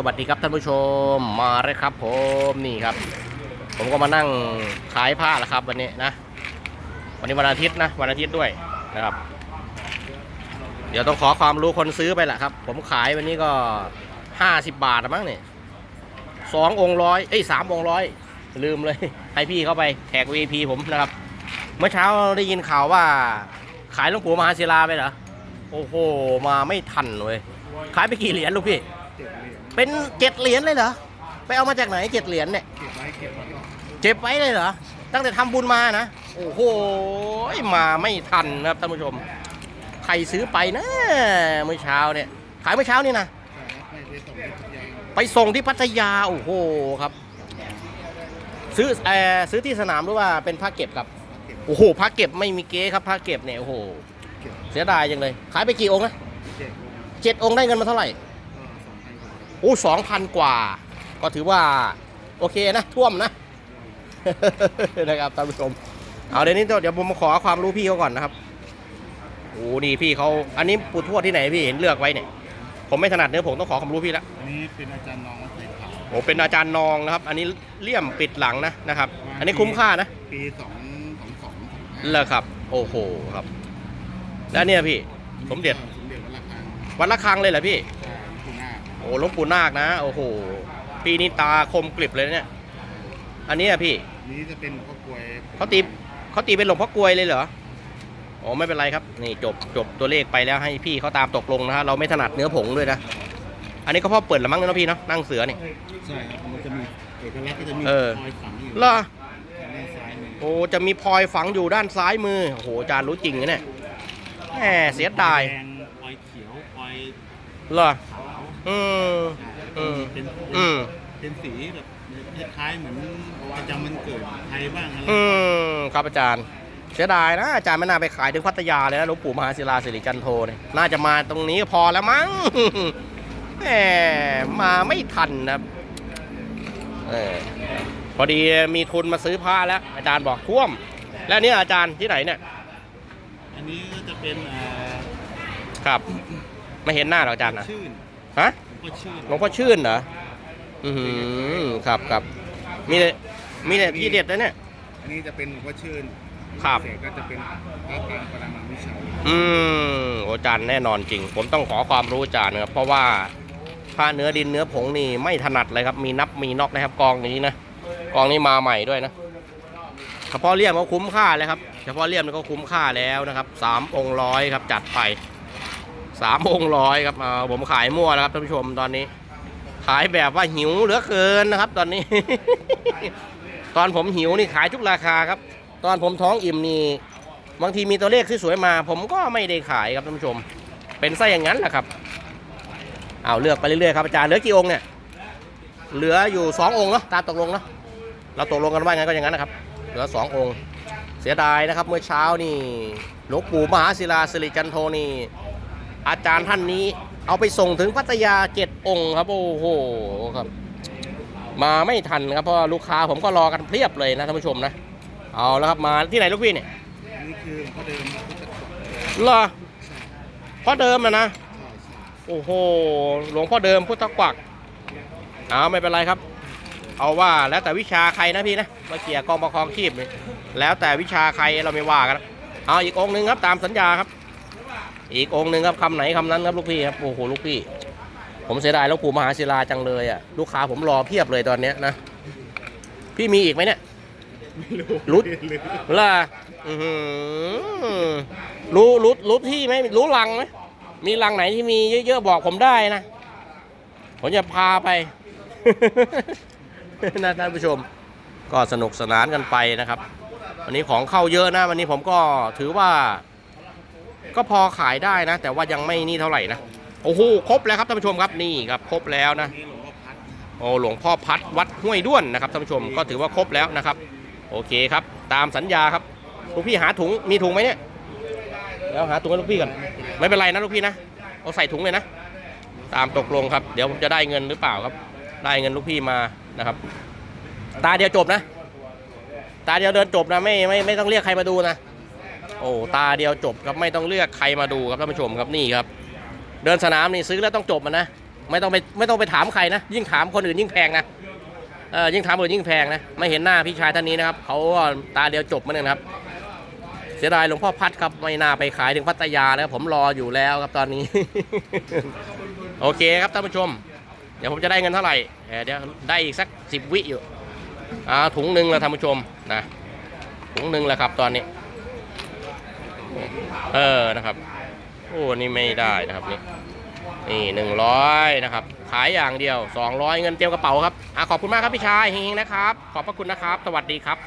สวัสดีครับท่านผู้ชมมาเลยครับผมนี่ครับ ผมก็มานั่งขายผ้าแล้วครับ วันนี้นะ วันนี้วันอาทิตย์นะวันอาทิตย์ด้วยนะครับ เดี๋ยวต้องขอความรู้คนซื้อไปแหละครับ ผมขายวันนี้ก็ห้าสิบบาทมั้งเนี่ยสององค์ร้อยเอ้ยสามองค์ร้อยลืมเลย ให้พี่เข้าไปแท็ก VIP ผมนะครับ เมื่อเช้าได้ยินข่าวว่า ขายหลวงปู่มหาศิลาไปเหรอโอ้โหมาไม่ทันเว้ยขายไปกี่เหรียญลูกพี่เก็บเหรียญ เป็นเจ็ดเหรียญเลยเหรอ ไปเอามาจากไหนเจ็ดเหรียญเนี่ย เก็บไว้เก็บไว้เจ็บไว้เลยเหรอ ตั้งแต่ทำบุญมานะ โอ้โห มาไม่ทันนะครับท่านผู้ชม ใครซื้อไปนะเมื่อเช้าเนี่ย ขายเมื่อเช้านี่นะใช่ไม่ได้ส่งที่ทุกอย่างไปส่งที่พัทยา โอ้โหครับ ซื้อเออซื้อที่สนามหรือว่าเป็นผ้าเก็บครับ โอ้โหผ้าเก็บไม่มีเก๊ครับผ้าเก็บเนี่ยโอ้โห เก็บเสียดายจังเลย ขายไปกี่องค์นะเก็บเจ็ดองค์ได้เงินมาเท่าไหร่ ก็สองพันกว่า โอ้สองพันกว่า ก็ถือว่า โอเคนะ ท่วมนะ นะครับท่านผู้ชม เอาเดี๋ยวนี้เดี๋ยวผมมาขอความรู้พี่เขาก่อนนะครับโอ้นี่พี่เขาอันนี้ปูทวดที่ไหนพี่เห็นเลือกไว้เนี่ยผมไม่ถนัดเนื้อผมต้องขอความรู้พี่ละอันนี้เป็นอาจารย์น้องวัดไผ่ขาวโอ้เป็นอาจารย์นองนะครับ อันนี้เลี่ยมปิดหลังนะนะครับ อันนี้คุ้มค่านะ ปีสองสองสองสองห้าเลยครับ โอ้โหครับ แล้วเนี่ยพี่ สมเด็จสมเด็จวัดระฆังวัดละคังเลยเหรอพี่ใช่ที่หน้าโอ้หลวงปู่นาคนะ โอ้โหปีนี้ตาคมกริบเลยเนี่ย อันนี้อะพี่ นี้จะเป็นหลวงพ่อกลวยเขาตีเขาตีเป็นหลวงพ่อกลวยเลยเหรออ๋อไม่เป็นไรครับ นี่จบจบตัวเลขไปแล้วให้พี่เขาตามตกลงนะฮะ เราไม่ถนัดเนื้อผงด้วยนะ อันนี้ก็พ่อเปิดละมั้งเนาะพี่เนาะ นั่งเสือนี่ ใช่ครับมันจะมีเอกลักษณ์ก็จะมีเออ รอยฝังอยู่เหรอ ด้านซ้ายมือโอ้จะมีพลอยฝังอยู่ด้านซ้ายมือ โอ้โหอาจารย์รู้จริงนะเนี่ยแหมเสียดายแดงรอยเขียวรอยเหรอขาว อืมอืมเป็นอืมเป็นสีแบบคล้ายๆเหมือนประจำมันเกิดไทยบ้างอะไร อืมครับอาจารย์ เสียดายนะอาจารย์ไม่น่าไปขายถึงพัทยาเลยนะหลวงปู่มหาศิลาสิริจันโทเนี่ยน่าจะมาตรงนี้ก็พอแล้วมั้ง แหมมาไม่ทันนะครับเออพอดีมีทุนมาซื้อผ้าแล้ว อาจารย์บอกท่วม แล้วเนี่ยอาจารย์ที่ไหนเนี่ย อันนี้ก็จะเป็นเอ่อครับ ไม่เห็นหน้าหรอกอาจารย์นะชื่น ฮะก็ชื่นหลวงพ่อชื่นเหรออือหือครับครับมีแต่มีแต่ที่เด็ดนะเนี่ย อันนี้จะเป็นหลวงพ่อชื่นครับเสกก็จะเป็นพระปรางปรมาวิชาอืมโอ้อาจารย์แน่นอนจริง ผมต้องขอความรู้อาจารย์นะครับ เพราะว่าผ้าเนื้อดินเนื้อผงนี่ไม่ถนัดเลยครับ มีนับมีนอกนะครับกองนี้นะกองนี้มาใหม่ด้วยนะเฉพาะเลี่ยมก็คุ้มค่าแล้วครับเฉพาะเลี่ยมนี่ก็คุ้มค่าแล้วนะครับสามองค์ร้อยครับจัดไป สามองค์ร้อยครับเอาผมขายมั่วแล้วครับท่านผู้ชมตอนนี้ ขายแบบว่าหิวเหลือเกินนะครับ ตอนนี้ ตอนผมหิวนี่ขายทุกราคาครับ ตอนผมท้องอิ่มนี่บางทีมีตัวเลขที่สวยมา ผมก็ไม่ได้ขายครับท่านผู้ชม เป็นไส้อย่างนั้นแหละครับเอาเลือกไปเรื่อยๆครับอาจารย์เหลือกี่องค์เนี่ยเหลืออยู่สององค์เนาะตามตกลงเนาะเราตกลงกันว่าไงก็อย่างนั้นนะครับ เหลือสององค์ เสียดายนะครับ เมื่อเช้านี่หลวงปู่มหาศิลาสิริจันโทนี่ อาจารย์ท่านนี้ เอาไปส่งถึงพัทยาเจ็ดองค์ครับโอ้โหครับ มาไม่ทันครับเพราะว่าลูกค้าผมก็รอกันเพียบเลยนะท่านผู้ชมนะเอาแล้วครับมาที่ไหนลูกพี่เนี่ยอันนี้คือหลวงพ่อเดิมพุทธกวักเหรอพ่อเดิมนะนะใช่ใช่โอ้โหหลวงพ่อเดิมพุทธกวักเอาไม่เป็นไรครับ เอาว่าแล้วแต่วิชาใครนะพี่นะมาเกี่ยกองประคองชีพนี่แล้วแต่วิชาใครเราไม่ว่ากันนะเอาอีกองค์หนึ่งครับตามสัญญาครับ อีกองค์หนึ่งครับคำไหนคำนั้นครับลูกพี่ครับโอ้โหลูกพี่ ผมเสียดายหลวงปู่มหาศิลาจังเลยอะลูกค้าผมรอเพียบเลยตอนเนี้ยนะพี่มีอีกไหมเนี่ยไม่รู้รุดหรือล่ะอื้อหือรู้รู้รู้ที่ไหมรู้รังไหมมีรังไหนที่มีเยอะๆบอกผมได้นะผมจะพาไปนะท่านผู้ชม ก็สนุกสนานกันไปนะครับ วันนี้ของเข้าเยอะนะ วันนี้ผมก็ถือว่า ก็พอขายได้นะ แต่ว่ายังไม่นี่เท่าไหร่นะโอ้โหครบแล้วครับท่านผู้ชมครับนี่ครับครบแล้วนะโอ้หลวงพ่อพัดวัดห้วยด้วนนะครับท่านผู้ชมก็ถือว่าครบแล้วนะครับ โอเคครับ ตามสัญญาครับลูกพี่หาถุงมีถุงไหมเนี่ยแล้วหาถุงให้ลูกพี่ก่อนไม่เป็นไรนะลูกพี่นะเอาใส่ถุงเลยนะ ตามตกลงครับ เดี๋ยวผมจะได้เงินหรือเปล่าครับ ได้เงินลูกพี่มานะครับ ตาเดียวจบนะ ตาเดียวเดินจบนะไม่ไม่ไม่ต้องเรียกใครมาดูนะ โอ้ตาเดียวจบครับไม่ต้องเลือกใครมาดูครับท่านผู้ชมครับนี่ครับ เดินสนามนี่ซื้อแล้วต้องจบมันนะไม่ต้องไปไม่ต้องไปถามใครนะ ยิ่งถามคนอื่นยิ่งแพงนะเออยิ่งถามคนอื่นยิ่งแพงนะไม่เห็นหน้าพี่ชายท่านนี้นะครับเขาก็ตาเดียวจบมาเนี่ยนะครับ เสียดายหลวงพ่อพัดครับไม่น่าไปขายถึงพัทยาแล้วผมรออยู่แล้วครับตอนนี้ โอเคครับท่านผู้ชม เดี๋ยวผมจะได้เงินเท่าไหร่เอ่อเดี๋ยวได้อีกสักสิบวิอยู่อ่าถุงหนึ่งแล้วท่านผู้ชมนะถุงหนึ่งแล้วครับตอนนี้ เออนะครับโอ้นี่ไม่ได้นะครับนี่นี่หนึ่งร้อยนะครับ ขายอย่างเดียวสองร้อยเงินเตรียมกระเป๋าครับอะขอบคุณมากครับพี่ชายเฮงๆนะครับ ขอบพระคุณนะครับ สวัสดีครับ